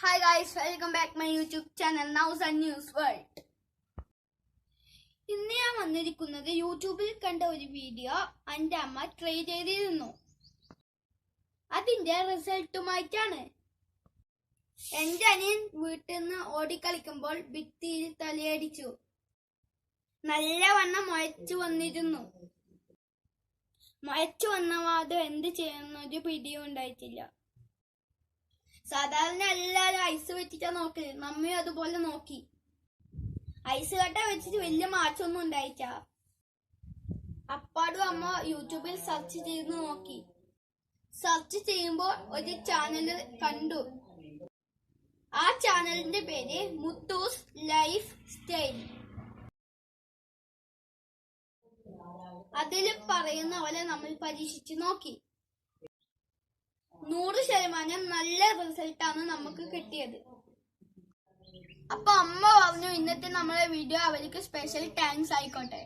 Hi guys, welcome back my YouTube channel. Nows and News World. ഇന്ന് ഞാൻ വന്നിരിക്കുന്നത് യൂട്യൂബിൽ കണ്ട ഒരു വീഡിയോ എന്റെ അമ്മ ട്രൈ ചെയ്തിരുന്നു. അതിന്റെ റിസൾട്ടുമായിട്ടാണ് എന്റെ അനിയൻ വീട്ടിൽ നിന്ന് ഓടിക്കളിക്കുമ്പോൾ ഭിത്തിയിൽ തലയടിച്ചു. നല്ലവണ്ണം മുഴച്ചു വന്നിരുന്നു. മുഴച്ചു വന്നവാത് എന്ത് ചെയ്യുന്നൊരു പിടിയും ഉണ്ടായിട്ടില്ല. സാധാരണ എല്ലാരും ഐസ് വെച്ചിട്ടാ നോക്കൽ. മമ്മിയും അതുപോലെ നോക്കി. ഐസ് കട്ട വെച്ചിട്ട് വലിയ മാറ്റമൊന്നും ഉണ്ടായിട്ട അപ്പാടും അമ്മ യൂട്യൂബിൽ സെർച്ച് ചെയ്ത് നോക്കി. സെർച്ച് ചെയ്യുമ്പോൾ ഒരു ചാനൽ കണ്ടു. ആ ചാനലിന്റെ പേര് മുത്തൂസ് ലൈഫ് സ്റ്റൈൽ. അതിൽ പറയുന്ന പോലെ നമ്മൾ പരീക്ഷിച്ചു നോക്കി. നൂറ് ശതമാനം നല്ല റിസൾട്ടാണ് നമുക്ക് കിട്ടിയത്. അപ്പൊ അമ്മ പറഞ്ഞു ഇന്നത്തെ നമ്മളെ വീഡിയോ അവർക്ക് സ്പെഷ്യൽ താങ്ക്സ് ആയിക്കോട്ടെ.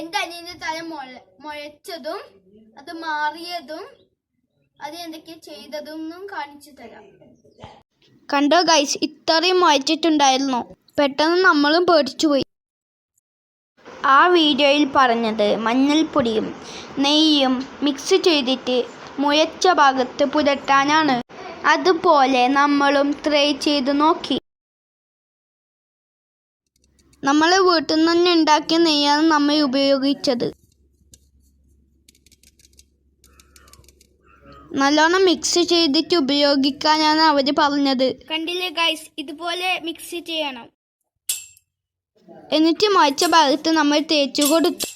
എന്റെ അനിയന്റെ തല മുഴ മുഴച്ചതും അത് മാറിയതും അത് എന്തൊക്കെ ചെയ്തതും കാണിച്ചു തരാം. കണ്ടോ ഗൈസ് ഇത്രയും മുഴച്ചിട്ടുണ്ടായിരുന്നു. പെട്ടെന്ന് നമ്മളും പേടിച്ചു പോയി. ആ വീഡിയോയിൽ പറഞ്ഞത് മഞ്ഞൾപ്പൊടിയും നെയ്യും മിക്സ് ചെയ്തിട്ട് മുയച്ച ഭാഗത്ത് പുരട്ടാനാണ് അതുപോലെ നമ്മളും ട്രൈ ചെയ്ത് നോക്കി. നമ്മൾ വീട്ടിൽ നിന്ന് തന്നെ ഉണ്ടാക്കിയ നെയ്യാണ് നമ്മൾ ഉപയോഗിച്ചത്. നല്ലോണം മിക്സ് ചെയ്തിട്ട് ഉപയോഗിക്കാനാണ് അവർ പറഞ്ഞത്. കണ്ടില്ലേ ഗൈസ് ഇതുപോലെ മിക്സ് ചെയ്യണം. എന്നിട്ട് മുഴച്ച ഭാഗത്ത് നമ്മൾ തേച്ചു കൊടുത്തു.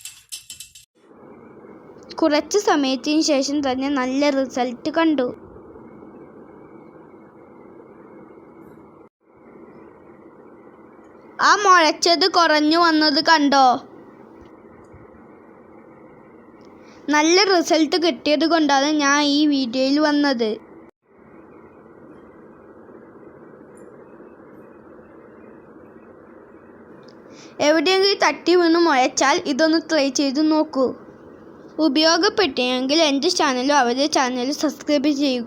കുറച്ച് സമയത്തിന് ശേഷം തന്നെ നല്ല റിസൾട്ട് കണ്ടു. ആ മുഴച്ചത് കുറഞ്ഞു വന്നത് കണ്ടോ? നല്ല റിസൾട്ട് കിട്ടിയത് കൊണ്ടാണ് ഞാൻ ഈ വീഡിയോയിൽ വന്നത്. എവിടെയെങ്കിലും തട്ടി വീണ് മുഴച്ചാൽ ഇതൊന്ന് ട്രൈ ചെയ്ത് നോക്കൂ. ഉപയോഗപ്പെട്ടെങ്കിൽ എന്റെ ചാനലും അവരുടെ ചാനലും സബ്സ്ക്രൈബ് ചെയ്യുക.